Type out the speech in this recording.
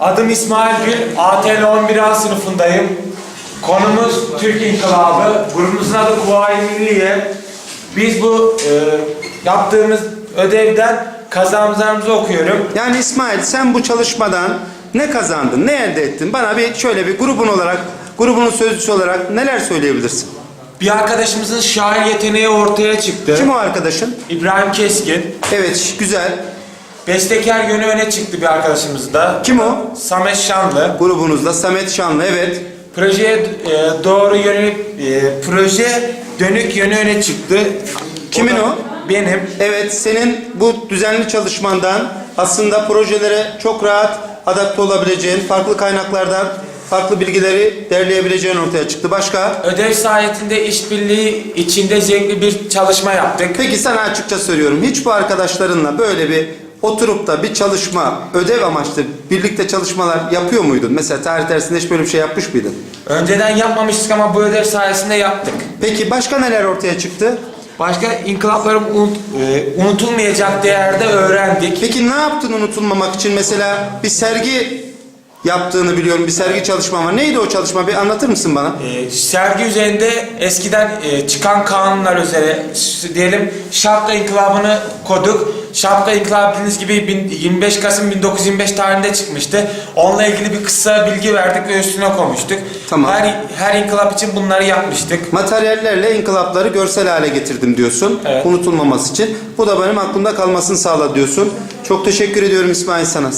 Adım İsmail Gül, ATL 11A sınıfındayım. Konumuz Türk İnkılabı, grubumuzun adı Kuvayi Milliye. Biz bu e, yaptığımız ödevden kazanımlarımızı okuyorum. Yani İsmail sen bu çalışmadan ne kazandın, ne elde ettin? Bana bir şöyle bir grubun olarak, grubunun sözcüsü olarak neler söyleyebilirsin? Bir arkadaşımızın şair yeteneği ortaya çıktı. Kim o arkadaşın? İbrahim Keskin. Evet, güzel. Bestekar yönü öne çıktı bir arkadaşımız da. Kim o? Samet Şanlı. Grubunuzda Samet Şanlı, evet. Projeye e, doğru yönelip e, proje dönük yönü öne çıktı. Kimin da o? Benim. Evet, senin bu düzenli çalışmandan aslında projelere çok rahat adapte olabileceğin, farklı kaynaklardan farklı bilgileri derleyebileceğin ortaya çıktı. Başka? Ödev sayesinde işbirliği içinde zevkli bir çalışma yaptık. Peki sana açıkça söylüyorum. Hiç bu arkadaşlarınla böyle bir oturup da bir çalışma, ödev amaçlı birlikte çalışmalar yapıyor muydun? Mesela tarih dersinde hiç böyle bir şey yapmış mıydın? Önceden yapmamıştık ama bu ödev sayesinde yaptık. Peki başka neler ortaya çıktı? Başka inkılapların unut, e, unutulmayacak değerde öğrendik. Peki ne yaptın unutulmamak için? Mesela bir sergi yaptığını biliyorum. Bir sergi çalışma var. Neydi o çalışma? Bir anlatır mısın bana? E, sergi üzerinde eskiden e, çıkan kanunlar üzere diyelim Şapka İnkılabı'nı koduk. Şapka İnkılabı bildiğiniz gibi bin- 25 Kasım 1925 tarihinde çıkmıştı. Onunla ilgili bir kısa bilgi verdik ve üstüne konuştuk. Tamam. Her, her inkılap için bunları yapmıştık. Materyallerle inkılapları görsel hale getirdim diyorsun. Evet. Unutulmaması için. Bu da benim aklımda kalmasını sağladı diyorsun. Çok teşekkür ediyorum İsmail sana.